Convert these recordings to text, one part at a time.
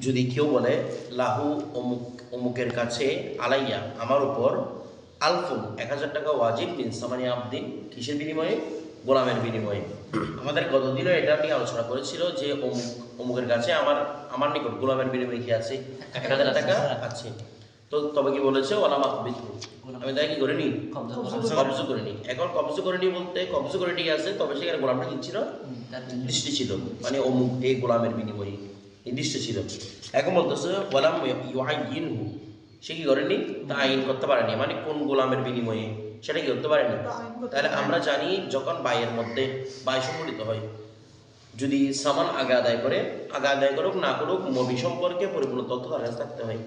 যদি কেউ বলে লাহু অমুক অমুকের কাছে আলাইয়া আমার উপর আলফুন এক হাজার টাকা ওয়াজিব মিন সামানি আবদিন কিসের বিনিময়ে? গোলামের বিনিময়ে। আমাদের গতদিনও এটা নিয়ে আলোচনা করেছিল যে অমুক অমুকের কাছে আমার আমার নিকট গোলামের বিনিময়ে কি আছে? এক হাজার টাকা আছে। তো তবে কি বলেছে ওলামা বিদ্যু আমি তাই কি করে নিই কবজা কবজ করে নিই এখন কবজ করে নিই বলতে কবজ করে আছে তবে সেখানে গোলামটা কি ছিল? নির্দিষ্ট ছিল। মানে অমুক এই গোলামের বিনিময়ে। নির্দিষ্ট ছিল। এখন বলতেছে গোলাম ইউআইনহু সে কি করেনি? তা আইন করতে পারেনি। মানে কোন গোলামের বিনিময়ে? সেটা কি করতে পারেনি? তাহলে আমরা জানি যখন বাইয়ের মধ্যে বাই সংগঠিত হয় যদি সামান আগে আদায় করে আগে আদায় করুক না করুক মবি সম্পর্কে পরিপূর্ণ তথ্য তার কাছে থাকতে হয়।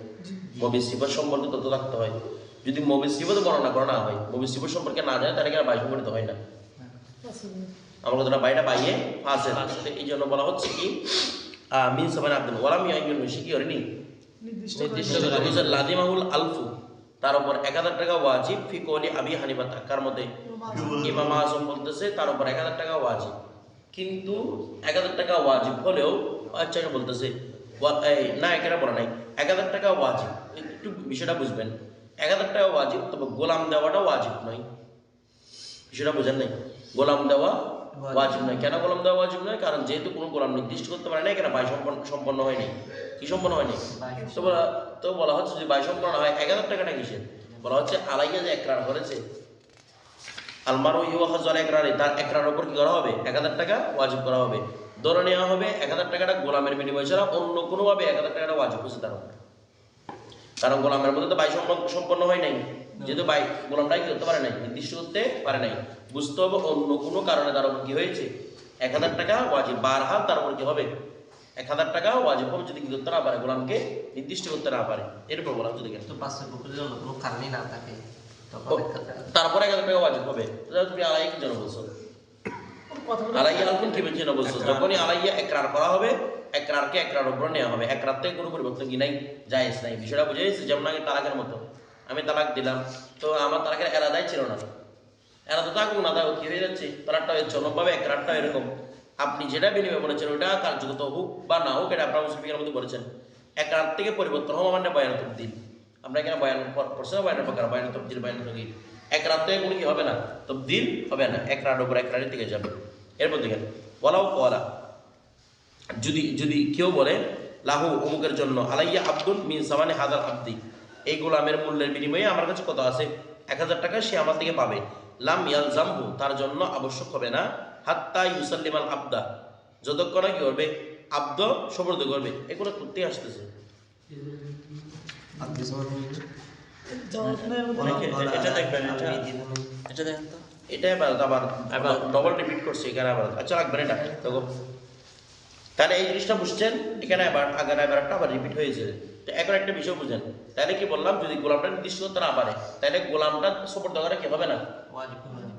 মবি সিফার সম্পর্কে তথ্য থাকতে হয়। যদি মবি সিফত বর্ণনা করা না হয় মবি সিফর সম্পর্কে না জানে তাহলে বাই সংগঠিত হয় না? আমার কথাটা বাইটা বাইয়ে ফাসেল তো এই জন্য বলা হচ্ছে কি মিন সামান আব্দুল ওয়ালাম ইয়াইয়ুন সে কি করেনি নির্দিষ্ট বুঝলেন লাদিমাহুল আলফু তার উপর এক হাজার টাকা ওয়াজিব ফি কৌলি আবি হানিফা কার মধ্যে ইমাম আজম। বলতেছে তার উপর এক হাজার টাকা ওয়াজিব। কিন্তু এক হাজার টাকা ওয়াজিব হলেও আচ্ছা বলতেছে না এখানে বলা নাই। এক হাজার টাকা ওয়াজিব একটু বিষয়টা বুঝবেন। এক হাজার টাকা ওয়াজিব তবে গোলাম দেওয়াটা ওয়াজিব নয়। বিষয়টা বোঝেন নাই? গোলাম দেওয়া ওয়াজিব নয়। কেন গোলাম দেওয়া ওয়াজিব নয়? কারণ যেহেতু কোনো গোলাম নির্দিষ্ট করতে পারে না এখানে বাই সম্পন্ন সম্পন্ন হয়নি? কি সম্পন্ন হয়নি? তো বলা তো বলা হচ্ছে যদি বাই সম্পন্ন হয় এক হাজার টাকাটা কিসের বলা হচ্ছে আলাইয়া যে একরার করেছে আলমার ও ইউ হজল একরারে তার একরার ওপর কি করা হবে? এক হাজার টাকা ওয়াজিব করা হবে। ধরে নেওয়া হবে এক হাজার টাকাটা গোলামের বিনিময় ছাড়া অন্য কোনোভাবে এক হাজার টাকাটা ওয়াজিব হচ্ছে তার উপর। কারণ গোলামের মধ্যে তো বাই সম্পন্ন সম্পন্ন হয় নাই। যেহেতু বাই গোলামটাই কি করতে পারে নাই নির্দিষ্ট করতে পারে নাই। বুঝতে হবে অন্য কোনো কারণে তার উপর কি হয়েছে। এক হাজার টাকা ওয়াজিব বার হাত তার উপর কি হবে? এক হাজার টাকা ওয়াজিব হবে যদি কি করতে না পারে গোলামকে নির্দিষ্ট করতে না পারে। এরপর গোলাম যদি কেন। কারণই না থাকে তারপরে এক হাজার টাকা ওয়াজিব হবে। তাহলে তুমি আলাই কি জন্য বলছো আলাইয়া আলকুন কি জন্য বলছো যখনই আলাইয়া একরার করা হবে একরারকে একরার উপর নেওয়া হবে। একরার থেকে কোনো পরিবর্তন কি নাই? জায়েজ নাই। বিষয়টা বুঝে গেছে? যেমন আগে তালাকের মতো। আমি তালাক দিলাম। তো আমার তালাকের এরাদাই ছিল না। এরা তো থাকুক না থাকুক কি হয়ে যাচ্ছে। তালাকটা হচ্ছে অন্যভাবে একরারটা এরকম। আপনি যেটা বিনিময় বলেছেন ওটা কার্যগত হোক বা না হোক, এটা আপনার মুসলিমের মধ্যে বলেছেন। একরার থেকে পরিবর্তন হওয়া মানে বয়ান তবদিল আমরা এখানে বয়ান পড়ছে না বয়ানের প্রকার। বয়ান তবদিল বয়ান তগির এক থেকে কোনো কি হবে না? তবদিল হবে না। এক রাত উপর এক রাতের দিকে যাবে। এরপর দেখেন বলাও কলা যদি যদি কেউ বলে লাহু অমুকের জন্য আলাইয়া আব্দুল মিন সামানে হাজার আব্দি। এই গোলামের মূল্যের বিনিময়ে আমার কাছে কত আছে? এক হাজার টাকা সে আমার থেকে পাবে। লাম ইয়াল জাম্বু তার জন্য আবশ্যক হবে না। হাত্তা ইউসাল্লিমাল আবদা। যতক্ষণ না কি করবে? আব্দ সমর্থ করবে। এগুলো করতে আসতেছে। এটা- এটা দেখবেন এটা দেখেন তো। এটা আবার আবার ডবল রিপিট করছে এখানে আবার। আচ্ছা লাগবে না এটা। দেখো। তাহলে এই জিনিসটা বুঝছেন? এখানে আবার আগের এবারটা আবার রিপিট হয়েছে তো এখন একটা বিষয় বুঝেন। তাহলে কি বললাম? যদি গোলামটা নির্দিষ্ট করতে না পারে তাহলে গোলামটা সপোর্ট দেওয়াটা কি হবে না?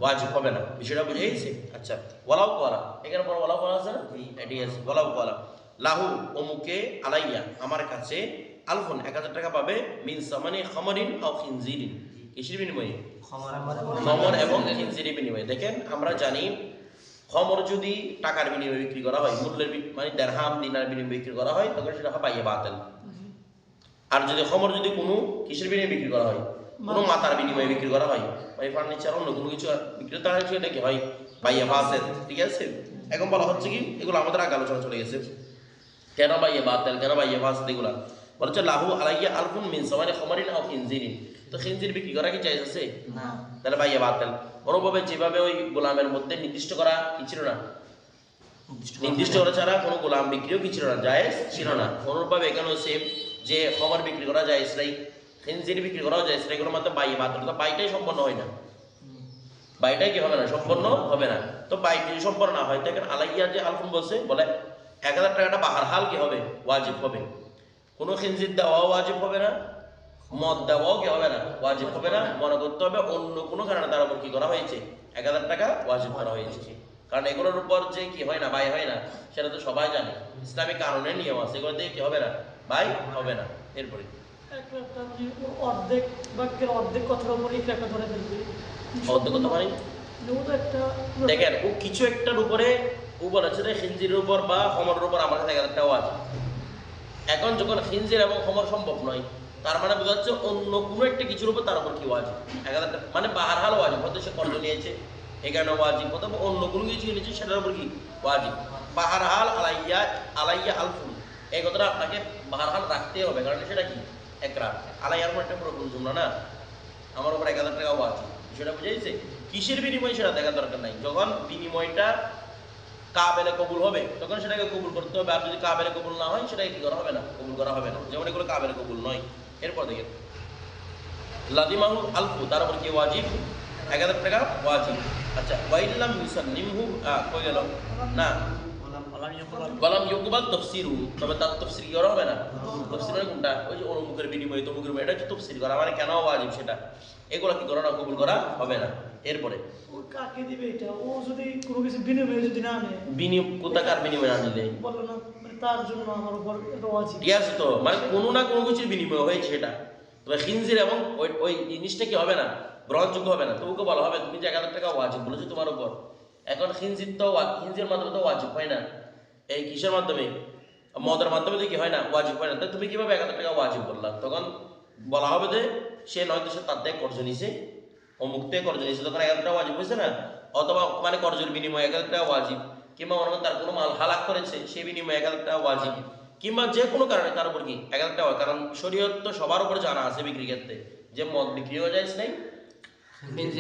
ওয়াজিব হবে না। বিষয়টা বুঝে গেছে? আচ্ছা ওয়ালাও কলা এখানে পর ওয়ালাও কলা আছে না? এটি আছে। ওয়ালাও কলা লাহু অমুকে আলাইয়া আমার কাছে আলফোন এক হাজার টাকা পাবে মিন সামানি খমরিন আও খিনজিরিন। কিসের বিনিময়ে? খমর এবং খিনজিরি বিনিময়ে। দেখেন আমরা জানি খমর যদি টাকার বিনিময়ে বিক্রি করা হয় মূল্যের মানে দেড়হাম দিনার বিনিময়ে বিক্রি করা হয় তখন সেটা হয় বাইয়ে বাতেল। আর যদি খমর যদি কোনো কিসের বিনিময়ে বিক্রি করা হয়? কোনো মাতার বিনিময়ে বিক্রি করা হয়। বা ফার্নিচার অন্য কোনো কিছু বিক্রেতা হয় সেটা কি হয়? বাইয়ে বাতেল। ঠিক আছে? এখন বলা হচ্ছে কি এগুলো আমাদের আগে আলোচনা চলে গেছে। কেন বাইয়ে বাতেল? কেন বাইয়ে বাসেল এগুলা? বলা হচ্ছে লাহু আলাইয়া আলফুন মিন সমানে খমরিন আও খিনজিরিন। তো খিনজির বিক্রি করা কি চাইছে না। তাহলে ভাইয়া বাতেল। কোনোভাবে যেভাবে ওই গোলামের মধ্যে নির্দিষ্ট করা কি ছিল না? নির্দিষ্ট করা ছাড়া কোনো গোলাম বিক্রিও কি ছিল না? জায়েজ ছিল না। অনুরূপভাবে এখানেও সেম যে খবর বিক্রি করা যায় নাই খেনজির বিক্রি করাও যায় নাই কোনো মাত্র বাই বাতেল তো বাইটাই সম্পন্ন হয় না। বাইটাই কি হবে না? সম্পন্ন হবে না। তো বাইক যদি সম্পন্ন না হয় দেখেন আলাইয়া যে আলফুন বলছে বলে এক হাজার টাকাটা বাহার হাল কি হবে? ওয়াজিব হবে। কোনো খিনজির দেওয়াও ওয়াজিব হবে না। মদ দেওয়াও কি হবে না? ওয়াজিব হবে না? মনে করতে হবে অন্য কোনো কারণে তার উপর কি করা হয়েছে? এক হাজার টাকা ওয়াজিব করা হয়েছে। কারণ এগুলোর উপর যে কি হয় না বাই হয় না সেটা তো সবাই জানে। ইসলামিক কারণের নিয়ম আছে এগুলো দিয়ে কি হবে না? বাই হবে না। এরপরে। মানে অর্ধেক বাক্যের অর্ধেক কথার উপর একটা ধরে ফেলবে। অর্ধেক কথা মানে? একটা দেখেন ও কিছু একটার উপরে ও বলেছে যে খিনজির উপর বা হমরের উপর আমার কাছে এক হাজার টাকা আছে এখন যখন খিনজির এবং খমর সম্ভব নয় তার মানে বোঝা যাচ্ছে অন্য কোনো একটা কিছুর উপর তার উপর কি ওয়াজিব? এক হাজার টাকা- মানে বাহারহাল ওয়াজিব। হয়তো সে কর্জ নিয়েছে এখানে ওয়াজিব অথবা অন্য কোনো কিছু নিয়েছে সেটার উপর কি ওয়াজিব? বাহারহাল আলাইয়া আলাইয়া আলফুল এই কথাটা আপনাকে বাহারহাল রাখতেই হবে, কারণ সেটা কি? একরা আলাইয়ার একটা পুরো জুমলা না? আমার উপর এক হাজার টাকা ওয়াজিব সেটা বুঝাইছে কিসের বিনিময়ে সেটা দেখার দরকার নাই। যখন বিনিময়টা কাবেলে কবুল হবে, তখন সেটাকে কবুল করতে হবে। আর যদি কাবেলে কবুল না হয়, সেটাকে কি করা হবে না? কবুল করা হবে না। যেমন এগুলো কাবেলে কবুল নয়। এরপর দেখেন। লাদিমাহু আলফু তার উপর কি ওয়াজিব? এক হাজার টাকা ওয়াজিব। আচ্ছা ওয়াইল্লাম ইউসাল্লিমহু কই গেল? না। বলাম ইউকবাল তফসিরু। তবে তার তফসির করা হবে না? তফসির মানে কোনটা? ওই যে অনুমুখের বিনিময়ে তমুখের এটা হচ্ছে তফসির করা। মানে কেন ওয়াজিব সেটা? এগুলো কি করা না কবুল করা হবে না। এরপরে। ও কাকে দিবে এটা? ও যদি কোনো কিছু বিনিময়ে যদি না নেয় বিনিয়োগ কোথাকার বিনিময়ে আনলে? বলল না। তার জন্য আমার উপর এটা আছে ঠিক আছে তো? মানে কোনো না কোনো কিছুর বিনিময় হয়েছে সেটা। তবে খিনজির এবং ওই ওই জিনিসটা কি হবে না? গ্রহণযোগ্য হবে না? তবুকে বলা হবে, তুমি যে এক হাজার টাকা ওয়াজিব বলেছ তোমার উপর। এখন খিনজির তো খিনজির মাধ্যমে তো ওয়াজিব, হয় না? এই কিসের মাধ্যমে? মদের মাধ্যমে তো কি হয় না? ওয়াজিব হয় না? তাই তুমি কীভাবে এক হাজার টাকা ওয়াজিব বললা? তখন বলা হবে যে, সে নয়তো সে তার থেকে কর্জ নিছে, অমুক থেকে কর্জ নিছে। তখন এক হাজার টাকা ওয়াজিব হয়েছে না? অথবা মানে কর্জের বিনিময়ে এক হাজার টাকা ওয়াজিব। কিংবা মনে তার কোনো মাল হালাক করেছে সেই বিনিময়ে এক হাজার টাকা ওয়াজিব। কিংবা যে কোনো কারণে তার উপর কি এক হাজার টাকা কারণ শরীয়ত তো সবার উপরে জানা আছে বিক্রি ক্ষেত্রে যে মদ বিক্রি হয়ে যায় নাই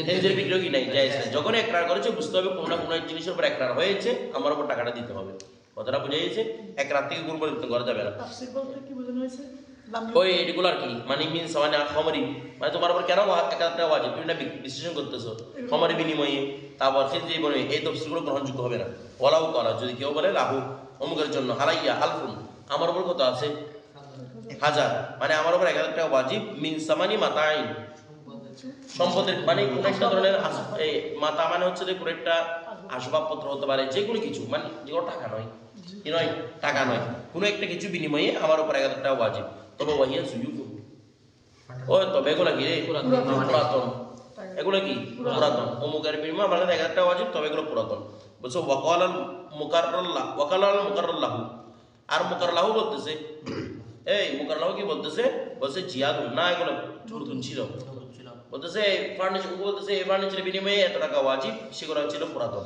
হেঞ্জের বিক্রি কি নাই যায় যখন একরার করেছে বুঝতে হবে কোনো না কোনো জিনিসের উপর একরার হয়েছে আমার উপর টাকাটা দিতে হবে। কথাটা বুঝে গেছে? এক রাত থেকে গুণ পরিবর্তন করা যাবে না। ওই কি? মানে খমরি। মানে তোমার উপর কেন একটা ওয়াজিব? তুমি বিশ্লেষণ করতেছো। খমরি বিনিময়ে তারপর সে যে বলে এই তফসিলগুলো গ্রহণযোগ্য হবে না। ওলাও করা যদি কেউ বলে অমুকের জন্য আলফুন। আমার উপর কত আছে? হাজার। মানে আমার উপর এক হাজার টাকা ওয়াজিব মিন সামানি মাতাইন। সম্পদের মানে কোন একটা ধরনের মাতা মানে হচ্ছে যে কোনো একটা আসবাবপত্র হতে পারে যে কোনো কিছু। মানে যেগুলো টাকা নয়। কি নয় টাকা নয়। কোনো একটা কিছু বিনিময়ে আমার উপর এক হাজার টাকা ওয়াজিব। তবে ওয়াহিয়া সুযোগ ও তবে এগুলো কি রে? পুরাতন। এগুলো কি? পুরাতন। অমুকের বিনিময়ে আমার কাছে এক হাজার টাকা ওয়াজিব তবে এগুলো পুরাতন। বলছো ওয়াকাল ওয়াকাল আর মুকাররাল্লাহ বলতেছে এই মুকাররাল্লাহ কি বলতেছে? বলছে জিয়াদুল না এগুলো নতুন ছিল। বলতেছে ফার্নিচার বলতেছে এই ফার্নিচারের বিনিময়ে এত টাকা ওয়াজিব সেগুলো ছিল পুরাতন।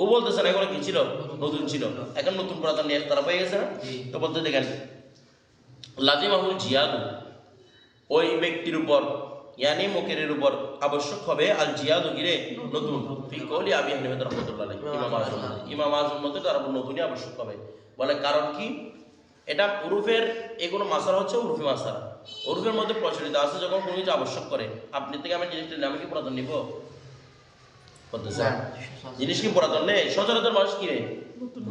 ও বলতেছে না কি ছিল? নতুন ছিল। এখন নতুন পুরাতন নিয়ে তারা হয়ে গেছে না? তো বলতে দেখেন, লাজিমাহুল জিয়াদু, ওই ব্যক্তির উপর, ইয়ানি মুকেরের উপর আবশ্যক হবে আল জিয়াদু গিরে নতুন। ফি কওলি আবি হানিফা রাহমাতুল্লাহ ইমাম আজম ইমাম আজম মতে তার উপর নতুনই আবশ্যক হবে। বলে কারণ কি? এটা উরুফের এগুলো মাসালা হচ্ছে উরুফি মাসালা। উরুফের মধ্যে প্রচলিত আছে যখন কোনো কিছু আবশ্যক করে। আপনি থেকে আমি জিনিসটা আমি কি পুরাতন নিব? বলতেছে জিনিস কি পুরাতন? নেই সচরাচর মানুষ কি নেই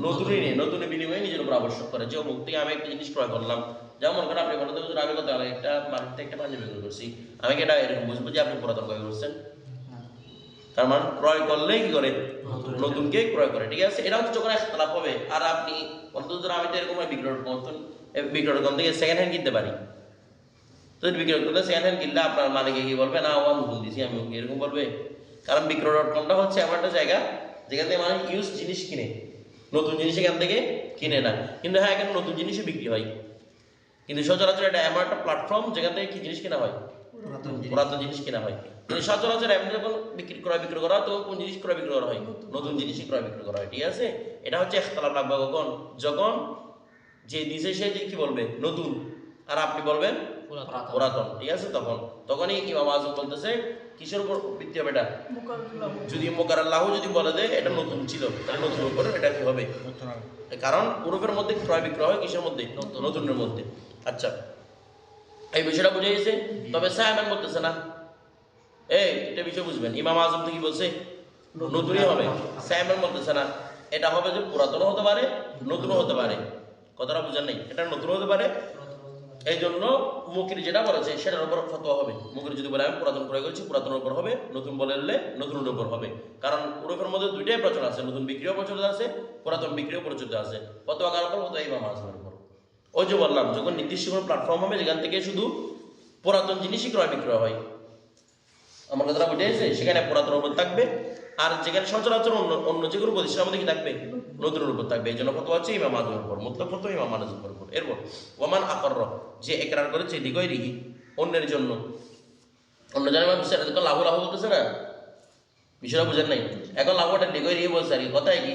নতুনই নেই নতুন বিনিময়ে নিজের উপর আবশ্যক করে। যে অমুক থেকে আমি একটা জিনিস ক্রয় করলাম। যেমন মনে করেন আপনি হুজুর, আমি আগে একটা মার্কেট থেকে একটা পাঞ্জাবি ক্রয় করছি। আমি এটা এরকম বুঝব যে আপনি পুরাতন ক্রয় করছেন তার মানে ক্রয় করলে কি করে? নতুনকে ক্রয় করে ঠিক আছে? এটা হচ্ছে যখন একতলাপ হবে। আর আপনি হুজুর, আমি তো এরকম বিক্রয় মতন বিক্রয় দোকান থেকে সেকেন্ড হ্যান্ড কিনতে পারি। তো বিক্রয় করলে সেকেন্ড হ্যান্ড কিনলে আপনার মালিকে কি বলবে? না ও নতুন দিছি আমি এরকম বলবে? কারণ বিক্রয় ডট কমটা হচ্ছে এমন একটা জায়গা যেখান থেকে মানুষ ইউজ জিনিস কিনে। নতুন জিনিস এখান থেকে কিনে না। কিন্তু হ্যাঁ এখানে নতুন জিনিসও বিক্রি হয়। কিন্তু সচরাচর এটা এমন একটা প্ল্যাটফর্ম যেখান থেকে কি জিনিস কেনা হয়? পুরাতন জিনিস। কেনা হয়। কিন্তু সচরাচর এমনি যখন বিক্রি ক্রয় বিক্রি করা হয় তখন কোন জিনিস ক্রয় বিক্রি করা হয়? নতুন জিনিসই ক্রয় বিক্রি করা হয় ঠিক আছে? এটা হচ্ছে একতলাপ লাগবে কখন? যখন যে দিছে সে যে কি বলবে? নতুন। আর আপনি বলবেন পুরাতন ঠিক আছে? তখন। তখনই ইমাম আজম বলতেছে কিসের উপর ভিত্তি হবে এটা? যদি মোকার আল্লাহ যদি বলে যে এটা নতুন ছিল তাহলে নতুন উপর এটা কি হবে? কারণ উরুফের মধ্যে ক্রয় বিক্রয় হয় কিসের মধ্যে? নতুনের মধ্যে। আচ্ছা এই বিষয়টা বুঝে গেছে? তবে সায়ামান বলতেছে না। এই এটা বিষয় বুঝবেন। ইমাম আজম তো কি বলছে? নতুনই হবে। সায়ামান বলতেছে না। এটা হবে যে পুরাতনও হতে পারে নতুনও হতে পারে। কথাটা বুঝেন নেই। এটা নতুন হতে পারে এই জন্য মুকির যেটা বলেছে সেটার উপর ফতোয়া হবে। মুকির যদি বলে, আমি পুরাতন ক্রয় করেছি, পুরাতনের উপর হবে, নতুন বলে এলে নতুনের উপর হবে। কারণ উরুফের মধ্যে দুইটাই প্রচলন আছে, নতুন বিক্রিও প্রচলিত আছে, পুরাতন বিক্রিও প্রচলিত আছে। ফতোয়া কার উপর, ফতোয়া ইমাম আজমের উপর। ওই যে বললাম, যখন নির্দিষ্ট কোনো প্ল্যাটফর্ম হবে, যেখান থেকে শুধু পুরাতন জিনিসই ক্রয় বিক্রয় হয়। আমার কথাটা বুঝে সেখানে পুরাতন উপর থাকবে আর যেখানে সচরাচর অন্য অন্য যে কোনো প্রতিষ্ঠানের আমাদের কি থাকবে? নতুনের উপর থাকবে। এই জন্য কত আছে ইমাম আজমের উপর মতলব ফতো ইমাম আজমের উপর এরপর ওমান আকর যে একরার করেছে দিগৈরিহি অন্যের জন্য। অন্য জনের মানুষ এখন লাভ লাভ বলতেছে না? বিষয়টা বুঝেন নাই? এখন লাভটা ডিগৈরিহি বলছে আর কি কথায় কি?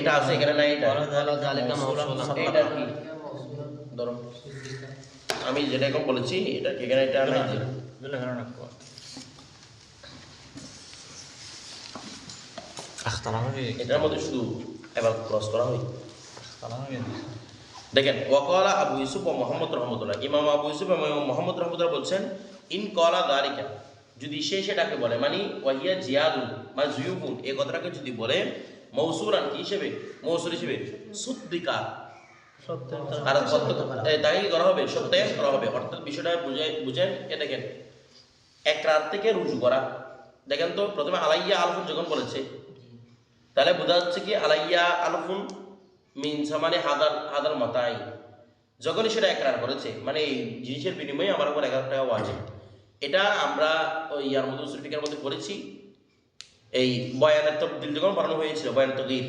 এটা আছে এখানে নাই এটা। কি? ধরো। আমি যেটা এখন বলেছি এটা এখানে এটা নাই? এটার মধ্যে শুধু এবার ক্রস করা হয় দেখেন ওয়াকলা আবু ইউসুফ ও মোহাম্মদ রহমতুল্লাহ ইমাম আবু ইউসুফ এবং মোহাম্মদ রহমতুল্লাহ বলছেন ইন কলা দারিকা যদি সে সেটাকে বলে মানে ওয়াহিয়া জিয়াদুন মানে জুয়ুগুন এই কথাটাকে যদি বলে মৌসুরান কি হিসেবে মৌসুর হিসেবে সুদ্দিকা আর তাই করা হবে সত্যায়ন করা হবে অর্থাৎ বিষয়টা বুঝে বুঝেন এ দেখেন এক রাত থেকে রুজু করা দেখেন তো প্রথমে আলাইয়া আলফুর যখন বলেছে তাহলে বোঝা যাচ্ছে কি আলাইয়া আলফুন মিন সামানে হাদার হাদার মাতাই। যখনই সেটা একরার করেছে মানে এই জিনিসের বিনিময়ে আমার উপর এগারো টাকা ওয়াজিব। এটা আমরা ওই ইয়ার মধ্যে উসুলফিকার মধ্যে পড়েছি। এই বয়ানের তবদিল যখন পড়ানো হয়েছিল বয়ান তগির।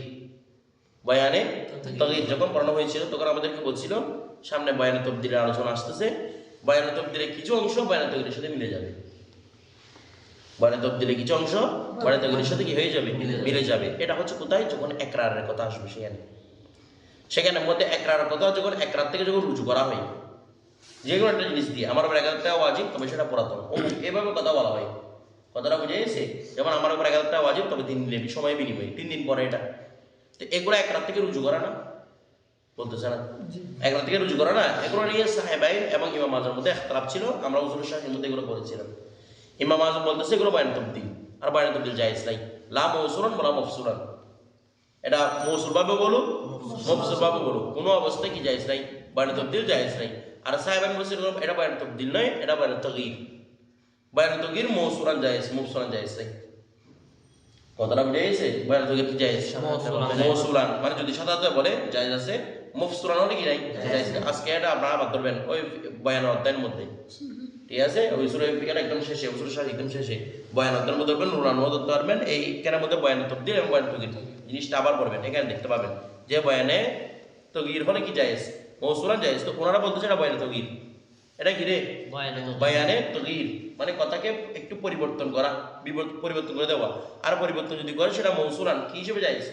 বয়ানে তগির। যখন পড়ানো হয়েছিল তখন আমাদেরকে বলছিল সামনে বয়ানে তবদিলের আলোচনা আসতেছে। বয়ানে তবদিলের কিছু অংশ বয়ানে তগিরের সাথে মিলে যাবে। বয়ানে তবদিলের কিছু অংশ? তগিরের সাথে কি হয়ে যাবে? মিলে যাবে। এটা হচ্ছে কোথায়? যখন একরারের কথা আসবে সেখানে। সেখানে মধ্যে একরার কথা যখন একরার থেকে যখন রুজু করা হয় যে কোনো একটা জিনিস দিয়ে আমার উপর এগারোটা ওয়াজিব তবে সেটা পুরাতন। ও এভাবে কথা বলা হয়। কথাটা বুঝে গেছে? যেমন আমার উপর এগারোটা ওয়াজিব তবে তিন দিনের সময় বিনিময়। তিন দিন পরে এটা। তো এগুলো এক রাত থেকে রুজু করা না? বলতেছে না? এক রাত থেকে রুজু করা না? এগুলো নিয়ে সাহেবাই এবং ইমাম আজমের মধ্যে একতলাপ ছিল। আমরা উজুর শাহের মধ্যে এগুলো করেছিলাম ইমাম আজম বলতেছে এগুলো বায়ন তবদিল আর বায়ন তবদিল জায়েজ নাই। লা মৌসুরান বলা মফসুরান। এটা মৌসুল ভাবে বলুক মফসুল ভাবে বলুক কোনো অবস্থায় কি জায়েজ নাই বায়ন তবদিল জায়েজ নাই। আর সাহেবান বলছে এগুলো এটা বায়ন তবদিল নয় এটা বায়ন তগির। বায়ন তগির মৌসুরান জায়েজ মফসুরান জায়েজ নাই। কথাটা বুঝে গেছে? বায়ন তগির কি জায়েজ। মৌসুলান মানে যদি সাদাতে বলে জায়েজ আছে। মফসুরান হলে কি নাই? জায়েজ আজকে এটা আপনারা আবার ধরবেন ওই বয়ান অধ্যায়ের মধ্যে। ঠিক আছে? ওই সুরে ফিকার একদম শেষে উসুর শাহ একদম শেষে। বয়ান অধ্যায়ের মধ্যে ধরবেন নুরান মধ্যে ধরতে পারবেন এই কেনার মধ্যে বয়ান তবদিল এবং বয়ান তগির জিনিসটা আবার পড়বেন এখানে দেখতে পাবেন যে বয়ানে তগির হলে কি জায়েজ? মৌসুলান জায়েজ? তো ওনারা বলতেছে এটা বয়ানে তগির এটা কি রে? বয়ানে তগির মানে কথাকে একটু পরিবর্তন করা পরিবর্তন করে দেওয়া। আর পরিবর্তন যদি করে সেটা মৌসুলান কি হিসেবে জায়েজ।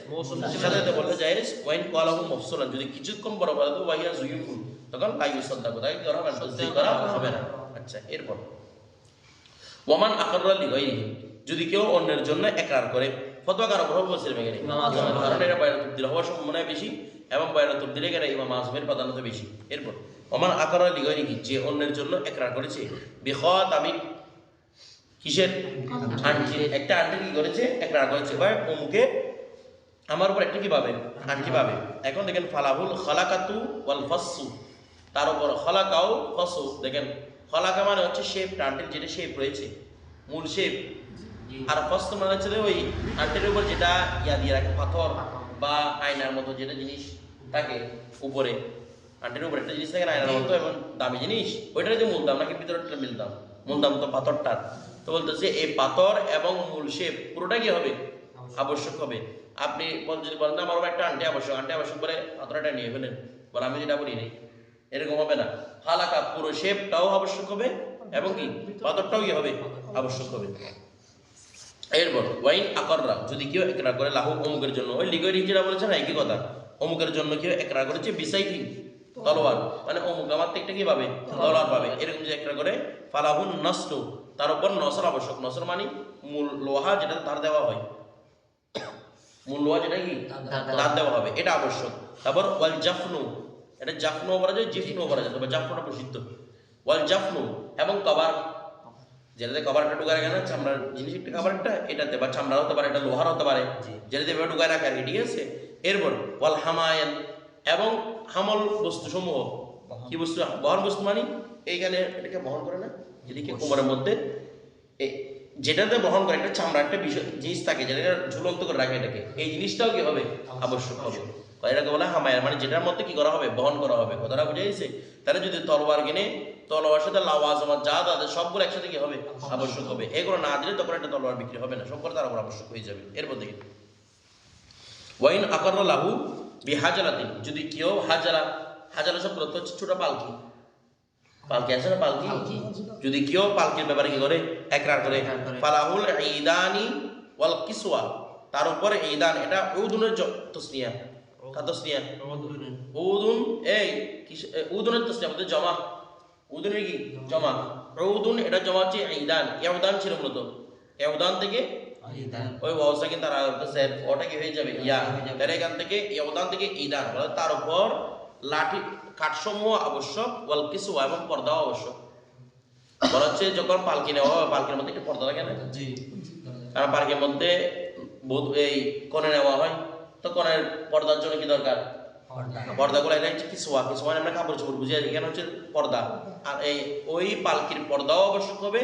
সাথে বলতে জায়েজ ওয়াইন কলাহু মফসুলান যদি কিছুক্ষণ বড় বলা তো ওয়াইয়া জুয়ুফুল তখন লাইউ সদ্দা কোথায় করা হবে না। আচ্ছা এরপর। ওমান আকররা লিগাইরিহি যদি কেউ অন্যের জন্য একরার করে ফতোয়া কারও বড় বলছিলাম এখানে কারণ এটা বাইরে তবদিল হওয়ার সম্ভাবনা বেশি এবং বাইরে তবদিলে গেলে ইমাম আজমের প্রাধান্য বেশি? এরপর ওমান আকররা লিগাইরিহি যে অন্যের জন্য একরার করেছে বিখত আমি কিসের? আন্টি। একটা আন্টি কি করেছে? একরার করেছে। ভাই অমুকে আমার উপর একটা কি পাবে আন্টি পাবে এখন দেখেন ফালাহুল খালাকাতু ওয়াল ফাসসু। তার উপর খলাকাও ফসু দেখেন। খলাকা মানে হচ্ছে শেপ আন্টির যেটা শেপ রয়েছে মূল শেপ আর ফস্ত মানে হচ্ছে ওই আন্টির উপর যেটা ইয়া দিয়ে রাখে পাথর বা আয়নার মতো যেটা জিনিস থাকে উপরে। আন্টির উপর একটা জিনিস থাকে আয়নার মতো এবং দামি জিনিস। ওইটার যে মূল দাম নাকি ভিতরটা মিল দাম মূল দাম তো পাথরটার। তো বলতেছে এই পাথর এবং মূল শেপ পুরোটা কি হবে? আবশ্যক হবে। আপনি যদি বলেন আমার একটা আন্টি আবশ্যক আন্টি আবশ্যক বলে পাথরটা নিয়ে ফেলেন। বলে আমি যেটা বলি নেই। এরকম হবে না। হালাকা পুরো শেপটাও আবশ্যক হবে এবং কি? পাথরটাও কি হবে আবশ্যক হবে। এরপর ওয়াইন আকররা যদি কেউ একরা করে লাহু অমুকের জন্য। ওই লিগরি যেটা বলেছে না? একই কথা। অমুকের জন্য কেউ একরা করেছে বিসাইফি তলোয়ার। মানে অমুক আমার থেকে একটা কি পাবে? তলোয়ার পাবে। এরকম যে একরা করে ফালাহুন নষ্ট তার উপর নসর আবশ্যক। নসর মানে মূল লোহা যেটা ধার দেওয়া হয়। মূল লোহা যেটা কি? দাঁত দেওয়া হবে। এটা আবশ্যক। তারপর ওয়াল জাফনু এটা জাফনু বলা যায় জিফনু বলা যায় তবে জাফনুটা প্রসিদ্ধ। ওয়াল জাফনু এবং কবার। যেটাতে কভারটা ঢুকায় রাখে না চামড়ার জিনিস একটা কভারটা এটাতে বা চামড়ার হতে পারে এটা লোহার হতে পারে যেটাতে এভাবে ঢুকায় রাখে আর কি ঠিক আছে? এরপর ওয়াল হামায়ান এবং হামল বস্তু সমূহ কি বস্তু? বহন বস্তু মানে? এইখানে এটাকে বহন করে না যেদিকে কোমরের মধ্যে। যেটাতে বহন করে একটা চামড়া একটা বিষয় জিনিস থাকে যেটা ঝুলন্ত করে রাখে এটাকে। এই জিনিসটাও কি হবে? আবশ্যক হবে। এটাকে বলা হামায়ার মানে যেটার মধ্যে কি করা হবে? বহন করা হবে। কথাটা বুঝে গেছে? তাহলে যদি তলোয়ার কিনে তলোয়ার সাথে লাওয়াজমাত যা তাদের সবগুলো একসাথে কি হবে? আবশ্যক হবে। এগুলো না দিলে তখন একটা তলোয়ার বিক্রি হবে না। সবগুলো তার উপর আবশ্যক হয়ে যাবে। এরপর দেখি। ওয়াইন আকার লাহু বিহাজারাতিন যদি কেউ হাজারা হাজারা শব্দ অর্থ হচ্ছে ছোট পালকি। পালকি আছে না পালকি। যদি কেউ পালকির ব্যাপারে কি করে? একরার করে। একরার করে। ফালাহুল ঈদানি ওয়াল কিসওয়া। তার উপরে ঈদান এটা উদুনের তসনিয়া। কা তসনিয়া উদুন এই উদুনের তসনিয়া মধ্যে জমা। উদুনের কি? জমা। উদুন এটা জমা হচ্ছে ঈদান। ইয়াউদান ছিল মূলত। ইয়াউদান থেকে ওই কিন্তু তারা স্যার ওটা কি হয়ে যাবে? ইয়া। তাহলে এখান থেকে ইয়াউদান থেকে ঈদান। তার উপর লাঠি কাঠসমূহ আবশ্যক ওয়াল কিসওয়া এবং পর্দাও আবশ্যক। বলা হচ্ছে যখন পালকি নেওয়া হয় পালকির মধ্যে একটা পর্দা থাকে না জি। কারণ পার্কের মধ্যে এই কনে নেওয়া হয়। তো কনের পর্দার জন্য কি দরকার? পর্দাগুলো এটা হচ্ছে কিসোয়া কিসোয়া আমরা কাপড় চোপড় বুঝি এখানে হচ্ছে পর্দা। আর এই ওই পালকির পর্দাও আবশ্যক হবে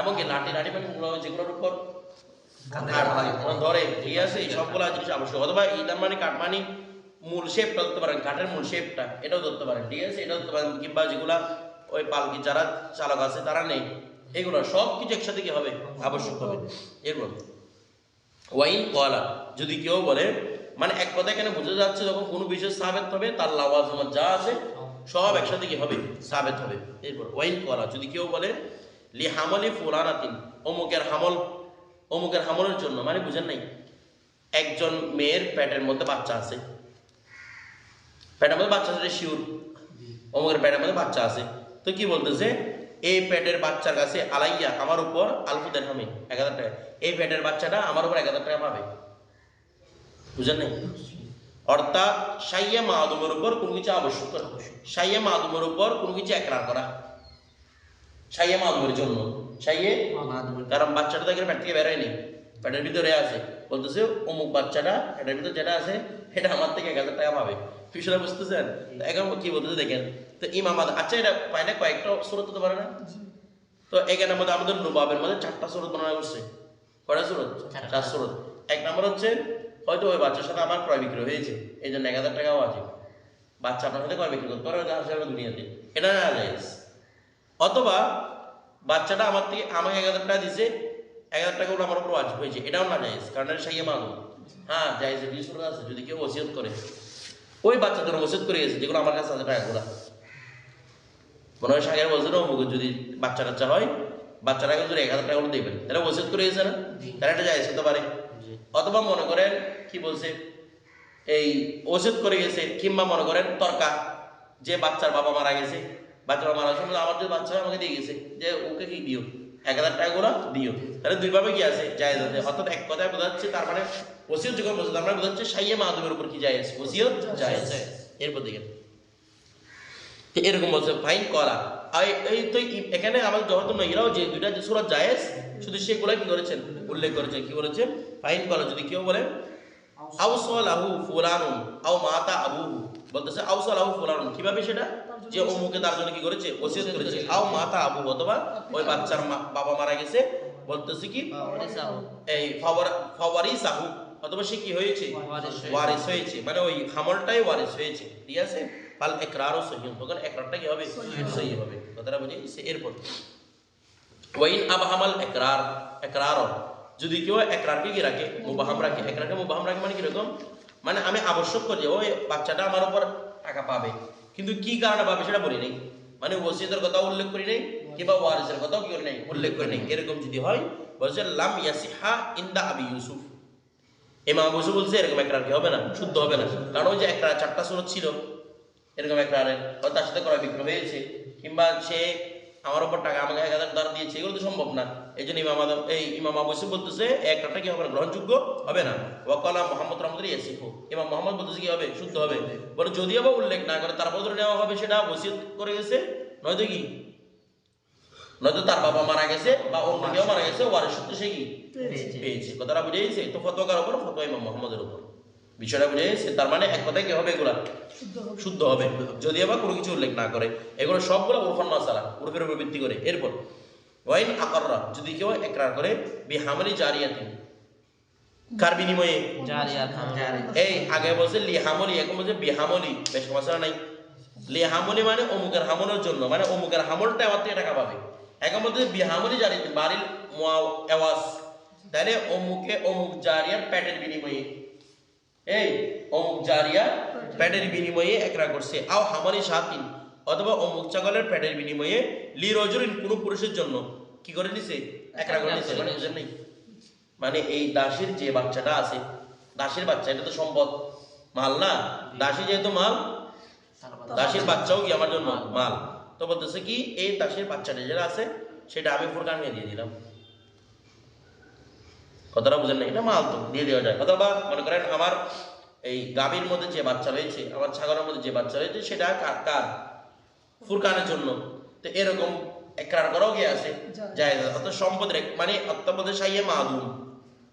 এবং কি লাঠি লাঠি মানে যেগুলো যেগুলোর উপর। ধরে ঠিক আছে? এই সবগুলো জিনিস আবশ্যক। অথবা ইদার মানে কাঠ মানে মূল শেপটা ধরতে পারেন। কাঠের মূল শেপটা এটাও ধরতে পারেন ঠিক আছে? এটাও ধরতে পারেন। কিংবা যেগুলা ওই পালকি যারা চালক আছে তারা নেই। এগুলো সব কিছু একসাথে কি হবে? আবশ্যক হবে। এরপর ওয়াইন কলা যদি কেউ বলে মানে এক কথা এখানে বোঝা যাচ্ছে যখন কোনো বিষয় সাবেত হবে, তার লাওয়াজমাত যা আছে, সব একসাথে কি হবে? সাবেত হবে। এরপর ওয়াইন করা, যদি কেউ বলে, লি হামলি ফুলানাতিন অমুকের হামল, অমুকের হামলের জন্য মানে বুঝেন নাই, একজন মেয়ের পেটের মধ্যে বাচ্চা আছে। পেটের মধ্যে বাচ্চা আছে শিউর অমুকের পেটের মধ্যে বাচ্চা আছে। তো কি বলতেছে? এই পেটের বাচ্চার কাছে আলাইয়া আমার উপর আলফুদের হামি এক হাজার টাকা। এই পেটের বাচ্চাটা আমার উপর এক হাজার টাকা পাবে। বুঝেন নাই অর্থাৎ সাইয়া মাদুমের উপর কোনো কিছু আবশ্যক করা। সাইয়া মাদুমের উপর কোনো কিছু একরার করা। সাইয়া মাদুমের জন্য। সাইয়ে কারণ বাচ্চাটা তো এখানে পেট থেকে বেরোয়নি। পেটের ভিতরে আছে। বলতেছে অমুক বাচ্চাটা পেটের ভিতরে যেটা আছে এটা আমার থেকে এক হাজার টাকা পাবে। বিষয়টা বুঝতেছেন এখন কি বলতেছে দেখেন। তো ইমাম আচ্ছা এটা পাইলে কয়েকটা সুরত হতে পারে না? তো এখানের মধ্যে আমাদের রুবাবের মধ্যে চারটা সুরত বানানো করছে। কয়টা সুরত। চার সুরত। এক নম্বর হচ্ছে হয়তো ওই বাচ্চার সাথে আমার ক্রয় বিক্রি হয়েছে এই জন্য এক হাজার টাকাও আছে। বাচ্চা আপনার সাথে ক্রয় বিক্রি করতে পারে হাজার দুনিয়াতে এটা না অথবা বাচ্চাটা আমার থেকে আমাকে এক হাজার টাকা দিছে এক হাজার টাকা ওটা আমার উপর ওয়াজিব হয়েছে এটাও না জায়েজ কারণ এটা সাইয়ে মানো হ্যাঁ জায়েজ বিশ আছে যদি কেউ ওসিয়ত করে। ওই বাচ্চাদের ওসিয়ত করে গেছে যেগুলো আমার কাছে আছে টাকাগুলো মনে হয় সাগের বলছে না যদি বাচ্চা টাচ্চা হয় বাচ্চাটাকে যদি এক হাজার টাকা করে দেবেন। তাহলে ওসিয়ত করে গেছে না। তাহলে এটা জায়েজ হতে পারে। অথবা মনে করেন কি বলছে? এই ওষুধ করে গেছে কিংবা মনে করেন তর্কা, যে বাচ্চার বাবা মারা গেছে। বাচ্চার মারা সময় আমার যে বাচ্চা আমাকে দিয়ে গেছে, যে ওকে কি দিও? এক হাজার টাকা করে দিও। তাহলে দুইভাবে কি আছে? জায়েজ আছে। অর্থাৎ এক কথায় বোঝা যাচ্ছে তার মানে ওসিয়ত যখন বলছে তার মানে বোঝা যাচ্ছে সাইয়ে মাধবের উপর কি জায়েজ? ওসিয়ত জায়েজ। এরপর দেখেন এরকম বলছে ফাইন করা। আর এই তো এখানে আমার যত নইরাও যে দুইটা যে সুরত জায়েজ, শুধু সেগুলো কি করেছেন? উল্লেখ করেছেন। কি বলেছেন ফাইন করা। যদি কেউ বলে আউসালাহু ফুলানুন আও মাতা আবুহু। বলতেছে আউসালাহু ফুলানুন কীভাবে সেটা? যে অমুকে তার জন্য কি করেছে? ওসিয়ত করেছে। আও মাতা আবু অথবা ওই বাচ্চার বাবা মারা গেছে। বলতেছে কি? এই ফাওয়ার ফাওয়ারি অথবা সে কি হয়েছে? ওয়ারিস হয়েছে। মানে ওই হামলটাই ওয়ারিস হয়েছে। ঠিক আছে? ফাল একরারও সহি তখন একরারটা কি হবে? সহি হবে। কথাটা বুঝি এরপর। ওয়াইন আবহামাল একরার একরার যদি কেউ একরারকে কি রাখে, মুবাহাম রাখে এক একরারকে মুবাহাম রাখে মানে কীরকম মানে আমি আবশ্যক করি ওই বাচ্চাটা আমার উপর টাকা পাবে। কিন্তু কি কারণে পাবে সেটা বলি নাই। মানে ওসিয়তের কথা উল্লেখ করি নাই, কিংবা ওয়ারিসের কথাও কি নাই, উল্লেখ করি নাই। এরকম যদি হয়, বলছে, লাম ইয়াসিহা ইন্দা আবি ইউসুফ। ইমাম ইউসুফ বলছে, এরকম একরার কি হবে না, শুদ্ধ হবে না। কারণ ওই যে একরার চারটা সুরত ছিল, এরকম একরারের তার সাথে করা বিক্রয় হয়েছে, কিংবা সে আমার উপর টাকা আমাকে এক হাজার দিয়েছে, এগুলো তো সম্ভব না। এই জন্য ইমাম আদম এই ইমাম বলতেছে একটা কি হবে গ্রহণযোগ্য হবে না? ওয়াকালা মোহাম্মদ রহমদ ইয়াসিফু ইমাম মোহাম্মদ বলতেছে কি হবে? শুদ্ধ হবে। বলে যদিও বা উল্লেখ না করে তারপর ধরে নেওয়া হবে সেটা ওসিয়ত করে গেছে নয়তো কি? নয়তো তার বাবা মারা গেছে বা অন্য কেউ মারা গেছে ওয়ারিশ সূত্রে সে কি? পেয়েছে। কথাটা বুঝে গেছে? তো ফতোয়ার উপর ফতোয়া ইমাম মোহাম্মদের উপর। বিষয়টা বুঝে গেছে? তার মানে এক কথায় কি হবে এগুলা? শুদ্ধ হবে। শুদ্ধ হবে। যদি আবার কোনো কিছু উল্লেখ না করে। এগুলো সবগুলো উরফান মাসালা উরফের উপর ভিত্তি করে। এরপর ওয়াইন আকররা যদি কেউ একরার করে বিহামলি জারিয়াতিন। কার বিনিময়ে? এই আগে বলছে লিহামলি এখন বলছে বিহামলি। বেশ মশলা নাই। লি হামলি মানে অমুকের হামলের জন্য মানে অমুকের হামলটা আমার থেকে টাকা পাবে। এখন বলতে বিহামলি জারি বাড়ির এওয়াজ। তাহলে অমুকে অমুক জারিয়ার প্যাটের বিনিময়ে। এই অমুক জারিয়া প্যাটের বিনিময়ে একরা করছে। আও হামারি সাতিন অথবা অমুক ছাগলের প্যাটের বিনিময়ে লি রজরিন কোনো পুরুষের জন্য। কি করে নিছে? একরা করে নিছে। মানে মানে এই দাসের যে বাচ্চাটা আছে দাসীর বাচ্চা এটা তো সম্পদ। মাল না? দাসী যেহেতু মাল দাসীর বাচ্চাও কি আমার জন্য? মাল। তো বলতেছে কি এই দাসীর বাচ্চাটা যেটা আছে সেটা আমি ফুরকানকে দিয়ে দিলাম। কথাটা বুঝেন না এটা মাল তো দিয়ে দেওয়া যায়। অথবা মনে করেন আমার এই গাভীর মধ্যে যে বাচ্চা রয়েছে আমার ছাগলের মধ্যে যে বাচ্চা রয়েছে সেটা কার কার? ফুরকানের জন্য। তো এরকম একরার করাও গিয়ে আছে যায় অত সম্পদের মানে অত্যাপদের সাইয়ে মাদুম।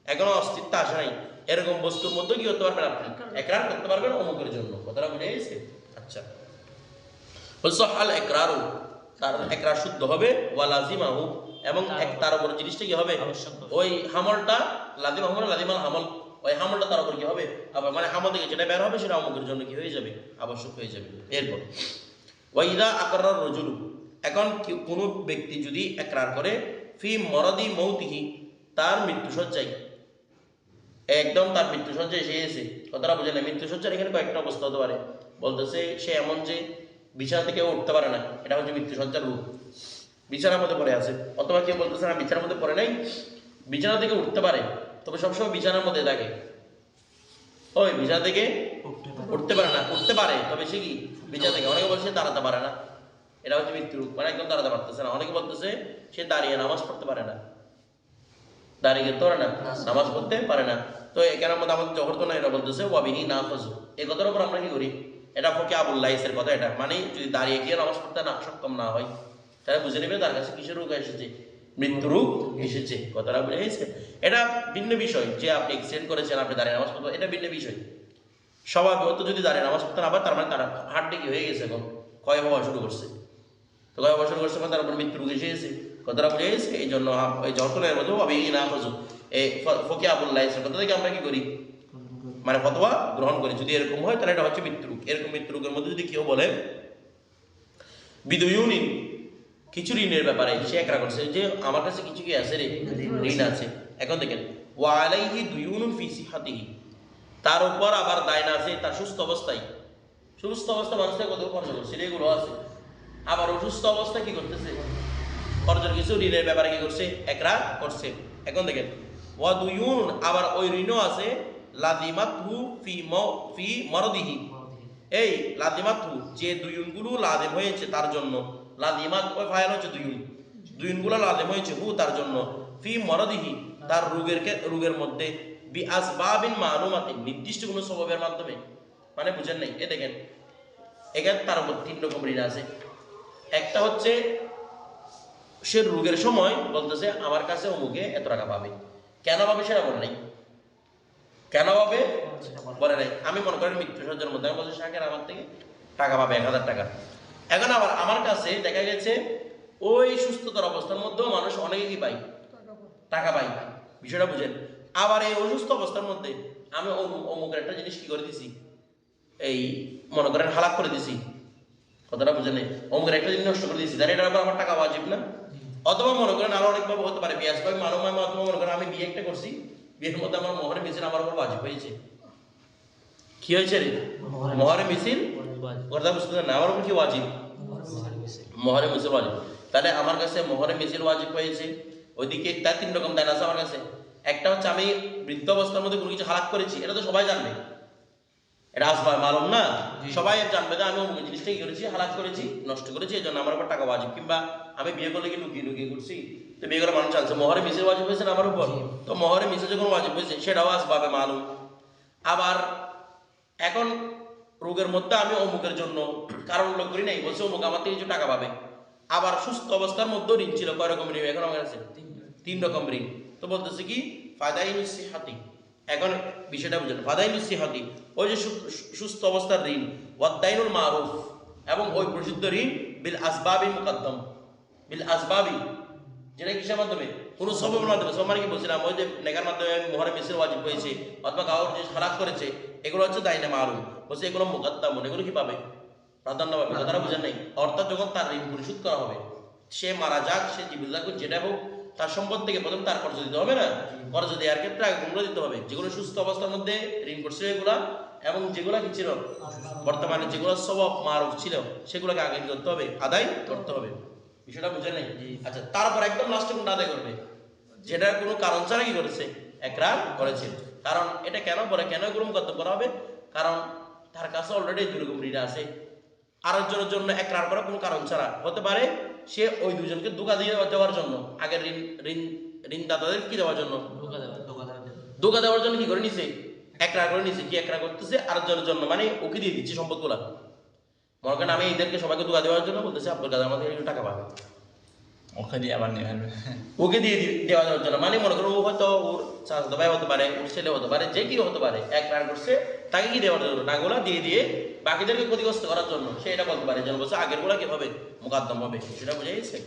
এখনও অস্তিত্ব আসে নাই। এরকম বস্তুর মধ্যে কি করতে পারবেন আপনি। একরার করতে পারবেন অমুকের জন্য। কথাটা বুঝে গেছে? আচ্ছা। বলছো হাল একরারও তার একরার শুদ্ধ হবে ওয়া লাজিমাহু। এবং এক তার উপর জিনিসটা কি হবে? হবে। ওই হামলটা লাদিম হামল লাদিমাল হামল। ওই হামলটা তার উপর কি হবে? আবার মানে হামল থেকে যেটা বের হবে সেটা অমুকের জন্য কি হয়ে যাবে? আবশ্যক হয়ে যাবে। এরপর। ওয়াইদা আকরার রজুলু। এখন কোনো ব্যক্তি যদি একরার করে, ফি মরদি মৌতিহি, তার মৃত্যু সজ্জায় একদম তার মৃত্যু সজ্জায় এসে। কথাটা বুঝে না মৃত্যু সজ্জার এখানে কয়েকটা অবস্থা হতে পারে। বলতেছে, সে এমন যে বিছানা থেকে উঠতে পারে না, এটা হচ্ছে মৃত্যু সজ্জার রূপ। বিছানার মধ্যে পড়ে আছে। অথবা কেউ বলতেছে, না, বিছানার মধ্যে পড়ে নাই। বিছানা থেকে উঠতে পারে, তবে সবসময় বিছানার মধ্যে থাকে। ওই বিছানা থেকে উঠতে পারে না উঠতে পারে, তবে সে কি বিছানা থেকে? অনেকে বলছে দাঁড়াতে পারে না। এটা হচ্ছে মৃত্যু রূপ। মানে একদম দাঁড়াতে পারতেছে না। অনেকে বলতেছে সে দাঁড়িয়ে নামাজ পড়তে পারে না। দাঁড়িয়ে গেতে পারে না। নামাজ পড়তে পারে না। তো এখানের মধ্যে আমাদের জগত না এরা বলতেছে, ওয়াবিহি না খোঁজো এই কথার উপর আমরা কি করি? এটা ফকে আবুল্লাহ ইসের কথা এটা। মানে যদি দাঁড়িয়ে গিয়ে নামাজ পড়তে না সক্ষম না হয়, তাহলে বুঝে নেবে তার কাছে কিসের রোগ এসেছে? মৃত্যু রোগ এসেছে। কথাটা বুঝে এটা ভিন্ন বিষয়। যে আপনি এক্সিডেন্ট করেছেন, আপনি দাঁড়িয়ে নামাজ পড়তে এটা ভিন্ন বিষয়। স্বভাবত যদি দাঁড়িয়ে নামাজ পড়তে না পারে তার মানে তার হার্টে কি হয়ে গেছে এখন ক্ষয় হওয়া শুরু করছে? তো কয় শুরু করছে মানে তার উপর মৃত্যু রোগ এসে গেছে। কথাটা বুঝে গেছে? এই জন্য এই জহরতলের মধ্যে আমি না খোঁজো এই ফকি আবুল্লাহ ইসের কথা থেকে আমরা কি করি? মানে ফতোয়া গ্রহণ করি। যদি এরকম হয় তাহলে এটা হচ্ছে মৃত্যু এরকম মৃত্যু রোগের মধ্যে যদি কেউ বলে বিদয়ুনিন কিছু ঋণের ব্যাপারে সে একরা করছে যে আমার কাছে কিছু কি আছে রে? ঋণ আছে। এখন দেখেন ওয়ালাইহি দুইউনুন ফি সিহাতিহি। তার উপর আবার দায়না আছে তার সুস্থ অবস্থায়। সুস্থ অবস্থা মানুষটা কত খরচ করছে? এগুলো আছে। আবার অসুস্থ অবস্থা কি করতেছে? খরচের কিছু ঋণের ব্যাপারে কি করছে? একরা করছে। এখন দেখেন ওয়া দুইউন আবার ওই ঋণও আছে লাদিমাতহু ফি ম, ফি মরদিহি। এই লাদিমাতহু যে দুইউনগুলো লাদেম হয়েছে তার জন্য। লাদিমাত ওই ফাইল হচ্ছে দুইউন দুইউনগুলো লাদেম হয়েছে হু, তার জন্য। ফি মরদিহি, তার রোগের রোগের মধ্যে বি নির্দিষ্ট কোনো স্বভাবের মাধ্যমে। মানে বুঝেন নাই? এ দেখেন, এখানে তার উপর তিন রকম ঋণ আছে। একটা হচ্ছে, সে রোগের সময় বলতেছে, আমার কাছে অমুকে এত টাকা পাবে। কেন পাবে সেটা বলে নাই। কেন পাবে? বলে নাই। আমি মনে করেন মৃত্যু সজ্জার মধ্যে। বলছি, শাকের আমার থেকে টাকা পাবে, এক হাজার টাকা। এখন আবার আমার কাছে দেখা গেছে, ওই সুস্থতার অবস্থার মধ্যেও মানুষ অনেকে কি পাই টাকা পাই বিষয়টা বুঝেন আবার এই অসুস্থ অবস্থার মধ্যে আমি অমুক অমুকের একটা জিনিস কি করে দিছি? এই মনে করেন হালাক করে দিছি। কথাটা বুঝে নেই? অমুকের একটা জিনিস নষ্ট করে দিয়েছি তাহলে এটার উপর আমার টাকা ওয়াজিব না? অথবা মনে করেন আরও অনেকভাবে হতে পারে বিয়াস ভাই মানো মামা অথবা মনে করেন আমি বিয়ে একটা করছি বিয়ের মধ্যে আমার মোহরে মিছিল আমার উপর ওয়াজিব হয়েছে। কি হয়েছে রে? মোহরে মিছিল। কথা বুঝতে না? আমার উপর কি ওয়াজিব? মোহরে মিছিল। ওয়াজিব। তাহলে আমার কাছে মোহরে মিছিল ওয়াজিব হয়েছে। ওইদিকে তার তিন রকম দান আছে আমার কাছে। একটা হচ্ছে আমি বৃদ্ধ অবস্থার মধ্যে কোনো কিছু হালাক করেছি এটা তো সবাই জানবে। এটা আসবার মালুম না। সবাই জানবে যে আমি অমুক জিনিসটা কি করেছি হালাক করেছি নষ্ট করেছি এই জন্য আমার উপর টাকা ওয়াজিব। কিংবা আমি বিয়ে করলে কি লুকিয়ে লুকিয়ে করছি তো বিয়ে করে মানুষ জানছে মহরে মিসের ওয়াজিব হয়েছে আমার উপর? তো মহরে মিসে যখন ওয়াজিব হয়েছে সেটাও আসবাবে মালুম। আবার এখন রোগের মধ্যে আমি অমুকের জন্য কারণ উল্লেখ করি নাই বলছে অমুক আমার থেকে কিছু টাকা পাবে। আবার সুস্থ অবস্থার মধ্যেও ঋণ ছিল। কয় রকম ঋণ? এখন আমার কাছে তিন রকম ঋণ। তো বলতেছে কি ফাদাইন সিহাতি। এখন বিষয়টা বুঝলেন ফাদাইন সিহাতি, ওই যে সুস্থ অবস্থার ঋণ, ওয়াদ্দাইনুল মারুফ, এবং ওই প্রসিদ্ধ ঋণ, বিল আসবাবি মুকদ্দম। বিল আসবাবি, যেটা কিসের মাধ্যমে? কোনো সবের মাধ্যমে, সব মানে কি বলছিলাম, ওই যে নেগার মাধ্যমে মহরে মিসের ওয়াজিব হয়েছে, অথবা কাউর যে হালাক করেছে, এগুলো হচ্ছে দাইনে মারুফ। বলছে এগুলো মুকদ্দম, এগুলো কি পাবে? প্রাধান্য পাবে। কথাটা বুঝেন নাই। অর্থাৎ যখন তার ঋণ পরিশোধ করা হবে, সে মারা যাক, সে জীবিত যেটা হোক তার সম্পদ থেকে প্রথম তার কর্জ দিতে হবে না? কর্জ দেওয়ার ক্ষেত্রে আগে কোনগুলো দিতে হবে। যেগুলো সুস্থ অবস্থার মধ্যে ঋণ করছিল এগুলা এবং যেগুলা কি ছিল? বর্তমানে যেগুলো স্বভাব মারক ছিল সেগুলোকে আগে করতে হবে? আদায় করতে হবে। বিষয়টা বুঝে নেই? আচ্ছা তারপর একদম লাস্টে কোনটা আদায় করবে? যেটার কোনো কারণ ছাড়া কি করেছে? একরার করেছে। কারণ এটা কেন করে? কেন এগুলো মুকদ্দম করা হবে? কারণ তার কাছে অলরেডি দুরকম ঋণ আছে। আরেকজনের জন্য একরার করা কোনো কারণ ছাড়া। হতে পারে সে ওই দুজনকে দোকা দিয়ে দেওয়ার জন্য। আগের ঋণ ঋণ ঋণদাতাদের কি দেওয়ার জন্য? ধোকা দেওয়ার জন্য। কি করে নিছে? একরা করে নিছে। কি একরা করতেছে? আরেকজনের জন্য। মানে ওকে দিয়ে দিচ্ছে সম্পদগুলা। মনে করেন আমি এদেরকে সবাইকে দোকা দেওয়ার জন্য বলতেছি আব্দুল কাদের আমাদের একটু টাকা পাবে ওকে দিয়ে আবার নিয়ে ওকে দিয়ে দেওয়া যাওয়ার জন্য। মানে মনে করো ও হয়তো ওর চাচাতো ভাই হতে পারে, ওর ছেলে হতে পারে, যে কি হতে পারে। এক রান করছে, তাকে কি দেওয়ার জন্য? টাকাগুলা দিয়ে দিয়ে বাকিদেরকে ক্ষতিগ্রস্ত করার জন্য। সে এটা বলতে পারে যেন বলছে আগেরগুলা কি হবে মোকাদ্দম হবে? সেটা বুঝে গেছে?